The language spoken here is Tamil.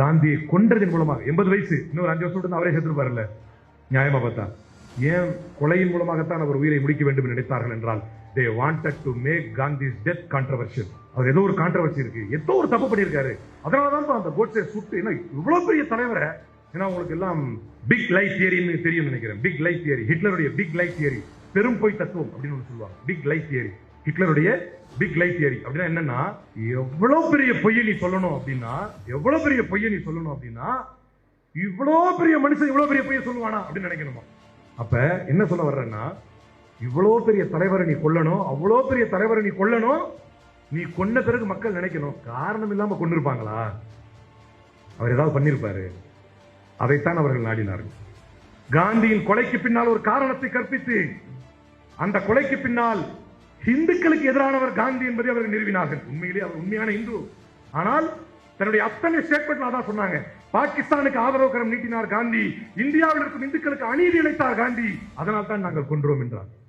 காந்தியை கொன்றதன் மூலமாக எண்பது வயசு இன்னொரு அஞ்சு வருஷம் விட்டு அவரே செத்துருப்பாருல்ல நியாயமா பார்த்தா? ஏன் கொலையின் மூலமாகத்தான் அவர் உயிரை முடிக்க வேண்டும் நினைத்தார்கள் என்றால் they wanted to make Gandhi's death controversial அவர் ஏதோ ஒரு கான்ட்ரவர்சி இருக்கு. ஏதோ ஒரு தப்பு பண்ணியிருக்காரு. அதனால தான் அந்த கோட்ஸை சுட்டு என்ன இவ்வளவு பெரிய தலைவரை? ஏன்னா உங்களுக்கு எல்லாம் பிக் லைட் தியரின்னு தெரியும் நினைக்கிறேன். பிக் லைட் தியரி ஹிட்லருடைய பிக் லைட் தியரி பெரும் பொய் தத்துவம் அப்படின்னு ஒன்று சொல்லுவாங்க. பிக் லைட் தியரி ஹிட்லருடைய பிக் லைட் தியரி அப்படின்னா என்னன்னா எவ்வளவு பெரிய பொய்யை நீ சொல்லணும் அப்படின்னா எவ்வளவு பெரிய பொய்யை நீ சொல்லணும் அப்படின்னா இவ்வளோ பெரிய மனுஷன் இவ்வளவு பெரிய பொய்யை சொல்லுவானா அப்படின்னு நினைக்கணுமா? அப்ப என்ன சொல்ல வர்றேன்னா இவ்வளோ பெரிய தலைவரை நீ கொல்லணும் அவ்வளோ பெரிய தலைவரை நீ கொல்லணும் நீ கொன்ன பிறகு மக்கள் நினைக்கணும். காரணம் இல்லாம கொண்டிருப்பாங்களா அவர் ஏதாவது பண்ணியிருப்பாரு அதைத்தான் அவர்கள் நாடினார்கள். காந்தியின் கொலைக்கு பின்னால் ஒரு காரணத்தை கற்பித்து அந்த கொலைக்கு பின்னால் இந்துக்களுக்கு எதிரானவர் காந்தி என்பதை அவர்கள் நிறுவினார்கள். உண்மையிலே அவர் உண்மையான இந்து ஆனால் தன்னுடைய அத்தனை ஸ்டேட்மெண்ட்ல அதான் சொன்னாங்க. பாகிஸ்தானுக்கு ஆதரவு கரம் நீட்டினார் காந்தி. இந்தியாவில் இருக்கும் இந்துக்களுக்கு அநீதி இழைத்தார் காந்தி. அதனால் தான் நாங்கள் கொன்றோம் என்றார்.